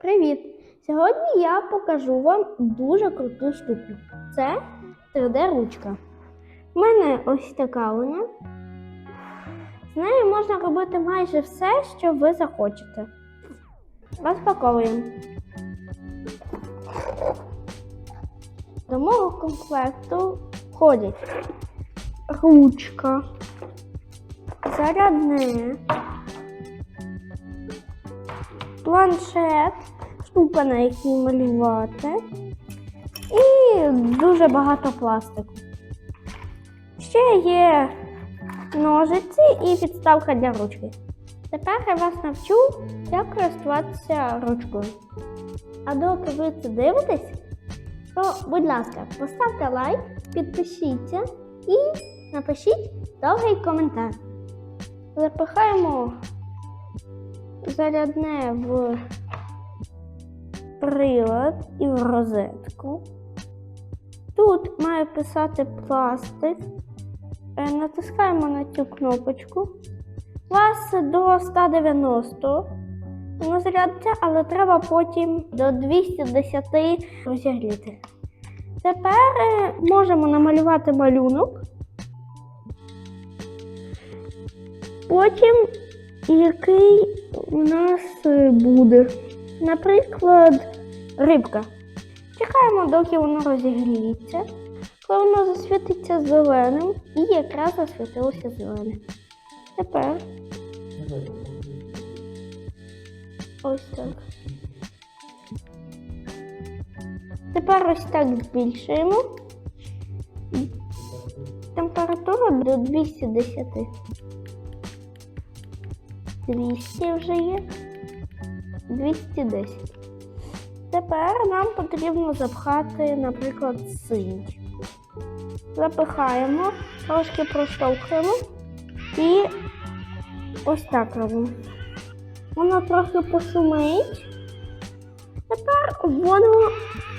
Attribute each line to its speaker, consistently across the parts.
Speaker 1: Привіт! Сьогодні я покажу вам дуже круту штуку. Це 3D-ручка. У мене ось така вона. З нею можна робити майже все, що ви захочете. Розпаковуємо. До мого комплекту входять ручка, зарядне, планшет, штука, на якій малювати, і дуже багато пластику. Ще є ножиці і підставка для ручки. Тепер я вас навчу, як користуватися ручкою. А доки ви це дивитесь, то, будь ласка, поставте лайк, підпишіться і напишіть довгий коментар. Запихаємо зарядне в прилад і в розетку. Тут має писати пластик. Е, Натискаємо на цю кнопочку. Вас до 190 воно зарядиться, але треба потім до 210 розігріти. Тепер е, можемо намалювати малюнок. Потім який у нас е, буде. Наприклад, рибка. Чекаємо, доки воно розігріється. Коли воно засвітиться зеленим, і якраз засвітилося зеленим. Тепер ось так. Тепер ось так збільшуємо. Температура до 210. 200 вже є. 210. Тепер нам потрібно запхати, наприклад, синій. Запихаємо, трошки проштовхуємо і ось так робимо. Воно трохи пошумить. Тепер обводимо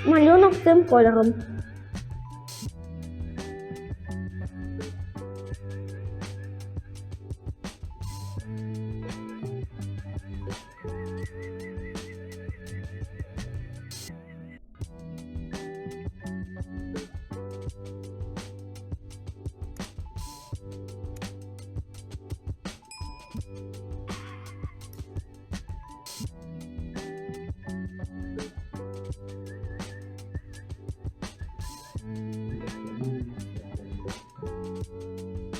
Speaker 1: малюнок цим кольором.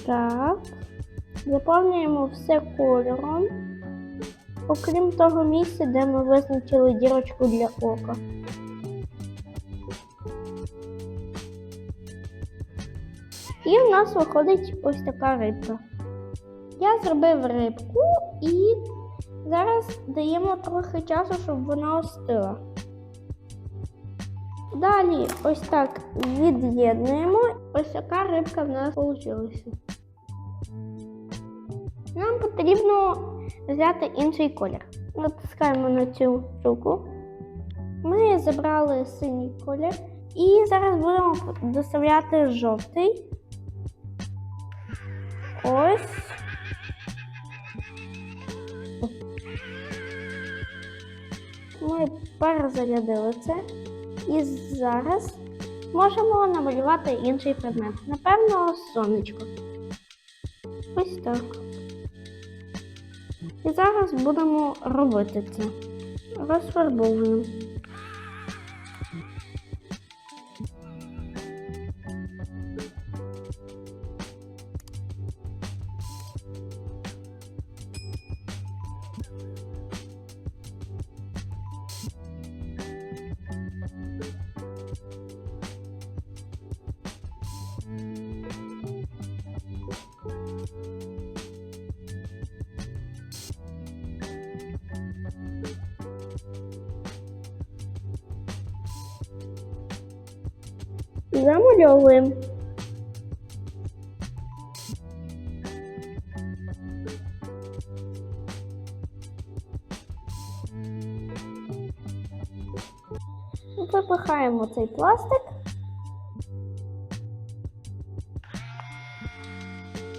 Speaker 1: Так. Заповнюємо все кольором, окрім того місця, де ми визначили дірочку для ока. І в нас виходить ось така рибка. Я зробив рибку і зараз даємо трохи часу, щоб вона остила. Далі ось так від'єднуємо. Ось така рибка в нас вийшла. Потрібно взяти інший колір. Натискаємо на цю штуку. Ми забрали синій колір і зараз будемо доставляти жовтий. Ось. Ми перезарядили це. І зараз можемо намалювати інший предмет. Напевно, сонечко. Ось так. І зараз будемо робити це. Розфарбовуємо. Замальовуємо. Випихаємо цей пластик.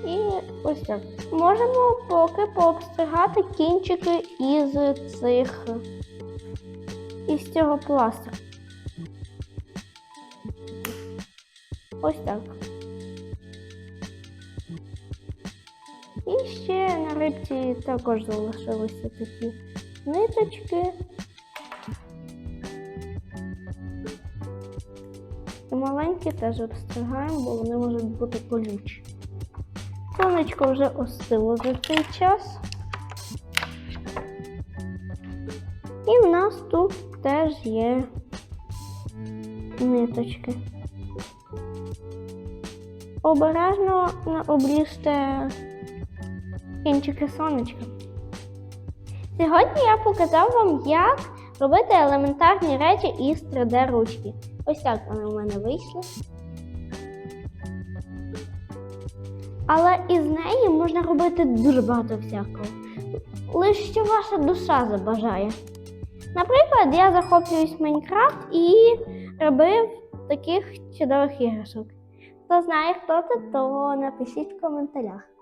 Speaker 1: І ось так. Можемо поки пообстригати кінчики із цих із цього пластику. Ось так. І ще на рибці також залишилися такі ниточки. І маленькі теж обстригаємо, бо вони можуть бути колючі. Сонечко вже остило за цей час. І в нас тут теж є ниточки. Обережно на- обріжте кінчики сонечка. Сьогодні я показав вам, як робити елементарні речі із 3D ручки. Ось так вони у мене вийшли. Але із неї можна робити дуже багато всякого. Лише що ваша душа забажає. Наприклад, я захоплююсь Майнкрафт і робив таких чудових іграшок. Хто знає, хто це, то напишіть в коментарях.